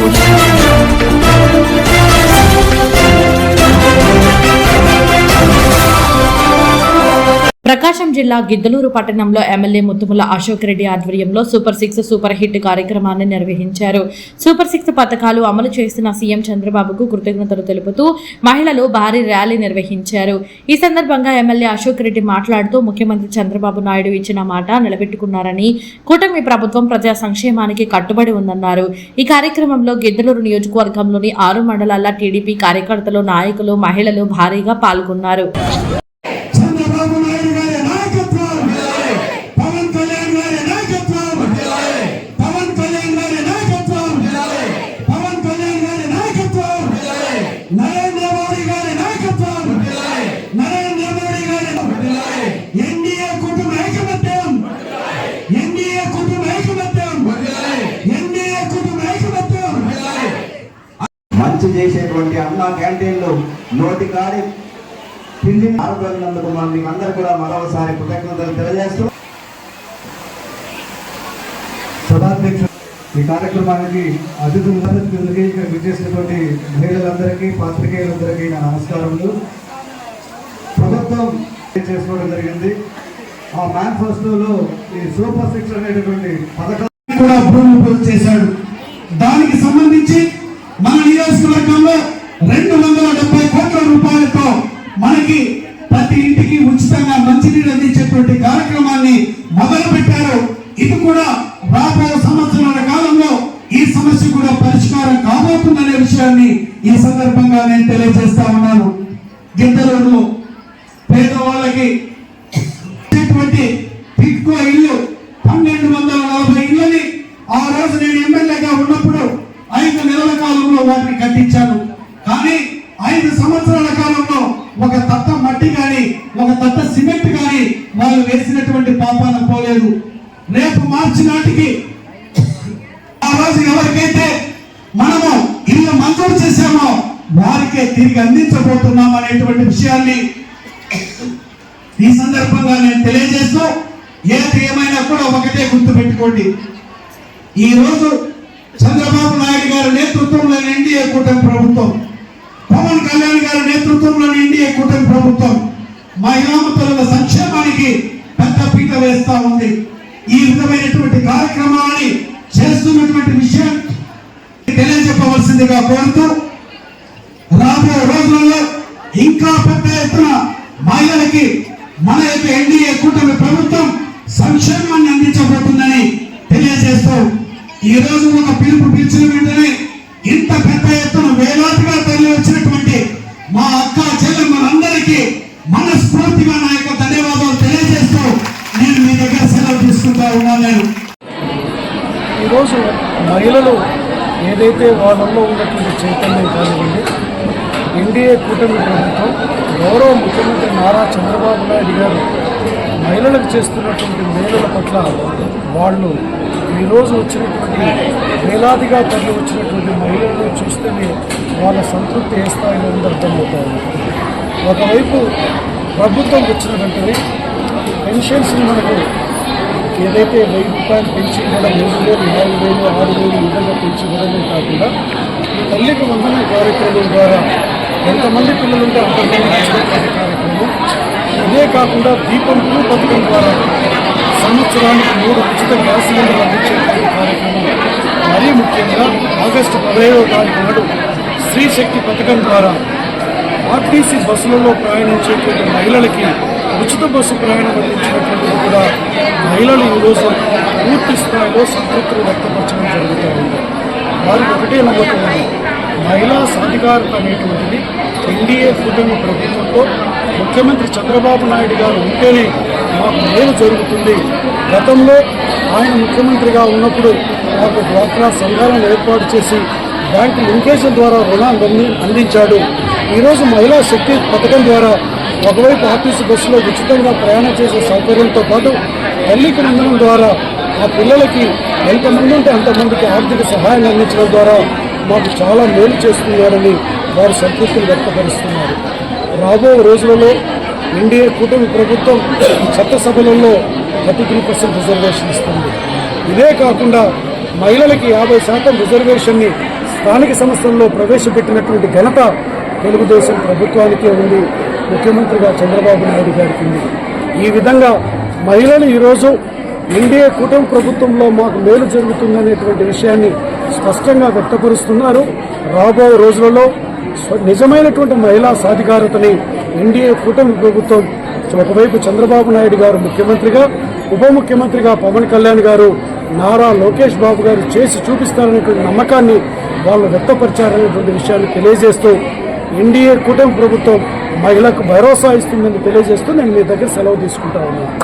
我一 ప్రకాశం జిల్లా గిద్దలూరు పట్టణంలో ఎమ్మెల్యే ముత్తుముల అశోక్ రెడ్డి ఆధ్వర్యంలో సూపర్ సిక్స్ సూపర్ హిట్ కార్యక్రమాన్ని నిర్వహించారు. సూపర్ సిక్స్ పథకాలు అమలు చేసిన సీఎం చంద్రబాబుకు కృతజ్ఞతలు తెలుపుతూ మహిళలు భారీ ర్యాలీ నిర్వహించారు. ఈ సందర్భంగా ఎమ్మెల్యే అశోక్ రెడ్డి మాట్లాడుతూ ముఖ్యమంత్రి చంద్రబాబు నాయుడు ఇచ్చిన మాట నిలబెట్టుకున్నారని కూటమి ప్రభుత్వం ప్రజా సంక్షేమానికి కట్టుబడి ఉందన్నారు. ఈ కార్యక్రమంలో గిద్దలూరు నియోజకవర్గంలోని ఆరు మండలాల టీడీపీ కార్యకర్తలు నాయకులు మహిళలు భారీగా పాల్గొన్నారు. మంచి చేసేటువంటి అన్న క్యాంటీన్లు నోటి కాడి పిండిని ఆరోగ్యందుకు మనం అందరు కూడా మరోసారి కృతజ్ఞతలు తెలియజేస్తూ సభాధ్యక్షుడు ఈ కార్యక్రమానికి అతిథులందరికీ ఇక్కడ విచ్చేసినటువంటి మహిళలందరికీ పాత్రికేయులందరికీ నా నమస్కారములు. ప్రభుత్వం చేసుకోవడం జరిగింది. ఆ మేనిఫెస్టోలో ఈ సూపర్ సిక్స్ అనేటటువంటి పథకాన్ని కూడా భూమి చేశాడు. దానికి సంబంధించి మన నియోజకవర్గంలో రెండు వందల డెబ్బై కోట్ల రూపాయలతో మనకి ప్రతి ఇంటికి ఉచితంగా మంచినీరు అందించేటువంటి కార్యక్రమాన్ని మొదలు పెట్టారు ఇది కూడా రాబో సంవత్సరాల కాలంలో ఈ సమస్య కూడా పరిష్కారం కాబోతుందనే విషయాన్ని ఈ సందర్భంగా నేను తెలియజేస్తా ఉన్నాను. గిద్దలూరులో పేదవాళ్ళకి కట్టించాను కానీ ఐదు సంవత్సరాల కాలంలో ఒక తట్ట మట్టి కానీ ఒక తట్ట సిమెంట్ కానీ వాళ్ళు వేసినటువంటి పాపాన పోలేదు. రేపు మార్చి నాటికి ఆ రోజు ఎవరికైతే మనము ఇల్లు మంజూరు చేశామో వారికే తిరిగి అందించబోతున్నాం అనేటువంటి విషయాన్ని ఈ సందర్భంగా నేను తెలియజేస్తూ ఏది ఏమైనా కూడా ఒకటే గుర్తు పెట్టుకోండి ఈ రోజు చంద్రబాబు నాయుడు గారి నేతృత్వంలోని ఎన్డీఏ కూటమి ప్రభుత్వం. పవన్ కళ్యాణ్ గారి నేతృత్వంలోని ఎన్డీఏ కూటమి ప్రభుత్వం. మహిళామతుల సంక్షేమానికి పెద్ద పీట వేస్తా ఉంది. ఈ విధమైనటువంటి కార్యక్రమాలని చేస్తున్నటువంటి విషయం తెలియజెప్పవలసిందిగా కోరుతూ రాబోయే రోజులలో ఇంకా పెద్ద ఎత్తున మహిళలకి మన యొక్క ఎన్డీఏ కూటమి ప్రభుత్వం సంక్షేమాన్ని అందించబోతుంది. ఈ రోజు ఒక పిలుపు పిలిచిన వెంటనే ఇంత పెద్ద ఎత్తున వేలాదిగా తరలి వచ్చినటువంటి మా అక్క చెల్లెమ్మలందరికీ మనస్ఫూర్తిగా నా యొక్క ధన్యవాదాలు తెలియజేస్తూ నేను మీ దగ్గర సెలవు తీసుకుంటా ఉన్నాను నేను. ఈరోజు మహిళలు ఏదైతే వాళ్ళల్లో ఉన్నటువంటి చైతన్యం కానివ్వండి ఎన్డీఏ కూటమి ప్రభుత్వం గౌరవ ముఖ్యమంత్రి నారా చంద్రబాబు నాయుడు గారు మహిళలకు చేస్తున్నటువంటి మేలుల పట్ల వాళ్ళు ఈరోజు వచ్చినటువంటి వేలాదిగా తరలి వచ్చినటువంటి మహిళలను చూస్తేనే వాళ్ళ సంతృప్తి ఏ స్థాయిలో ఉందో ఒకవైపు ప్రభుత్వం వచ్చిన వెంటనే పెన్షన్స్ని మనకు ఏదైతే వెయ్యి రూపాయలు పెంచి ఇవ్వడం మూడు వేలు నాలుగు వేలు ఆరు వేలు విధంగా పెంచి ఇవ్వడమే కాకుండా తల్లికి వందన కార్యక్రమం ద్వారా ఎంతమంది పిల్లలు ఉంటే అంతమంది కార్యక్రమం ఇదే కాకుండా దీపం టూ పథకం ద్వారా సంవత్సరానికి మూడు ఉచిత గ్యాస్ సిలిండర్లు అందించే కార్యక్రమం. మరీ ముఖ్యంగా ఆగస్టు పదిహేడవ తారీఖు నాడు స్త్రీ శక్తి పథకం ద్వారా ఆర్టీసీ బస్సులలో ప్రయాణించేటువంటి మహిళలకి ఉచిత బస్సు ప్రయాణం అందించినటువంటి కూడా మహిళలు ఈరోజు పూర్తి స్థాయిలో సంతృప్తిని వ్యక్తపరచడం జరుగుతూ ఉంది. వారికి ఒకటే నమ్మకం మహిళా సాధికారత అనేటువంటిది ఎన్డీఏ కూటమి ప్రభుత్వంతో ముఖ్యమంత్రి చంద్రబాబు నాయుడు గారు ఉంటేనే మాకు మేలు జరుగుతుంది. గతంలో ఆయన ముఖ్యమంత్రిగా ఉన్నప్పుడు మాకు డ్వాక్రా సంఘాలను ఏర్పాటు చేసి బ్యాంకు లింకేషన్ ద్వారా రుణాన్ని అందించాడు. ఈరోజు మహిళా శక్తి పథకం ద్వారా ఒకవైపు ఆఫీసు బస్సులో ఉచితంగా ప్రయాణం చేసే సౌకర్యంతో పాటు తల్లికి వందనం ద్వారా ఆ పిల్లలకి ఎంతమంది ఉంటే అంతమందికి ఆర్థిక సహాయం అందించడం ద్వారా మాకు చాలా మేలు చేస్తున్నారని వారు సంతృప్తిని వ్యక్తపరుస్తున్నారు. రాబో రోజులలో ఎన్డీఏ కూటమి ప్రభుత్వం చట్టసభలలో థర్టీ త్రీ పర్సెంట్ రిజర్వేషన్ ఇస్తుంది. ఇదే కాకుండా మహిళలకి యాభై శాతం రిజర్వేషన్ని స్థానిక సంస్థల్లో ప్రవేశపెట్టినటువంటి ఘనత తెలుగుదేశం ప్రభుత్వానికే ఉంది. ముఖ్యమంత్రిగా చంద్రబాబు నాయుడు గారికి ఉంది. ఈ విధంగా మహిళలు ఈరోజు ఎన్డీఏ కూటమి ప్రభుత్వంలో మాకు మేలు జరుగుతుందనేటువంటి విషయాన్ని స్పష్టంగా వ్యక్తపరుస్తున్నారు. రాబోయే రోజులలో నిజమైనటువంటి మహిళా సాధికారతని ఎన్డీఏ కూటమి ప్రభుత్వం ఒకవైపు చంద్రబాబు నాయుడు గారు ముఖ్యమంత్రిగా ఉప ముఖ్యమంత్రిగా పవన్ కళ్యాణ్ గారు నారా లోకేష్ బాబు గారు చేసి చూపిస్తారనేటువంటి నమ్మకాన్ని వాళ్ళు వ్యక్తపరిచారనేటువంటి విషయాన్ని తెలియజేస్తూ ఎన్డీఏ కూటమి ప్రభుత్వం మహిళకు భరోసా ఇస్తుందని తెలియజేస్తూ నేను మీ దగ్గర సెలవు తీసుకుంటా ఉన్నాను.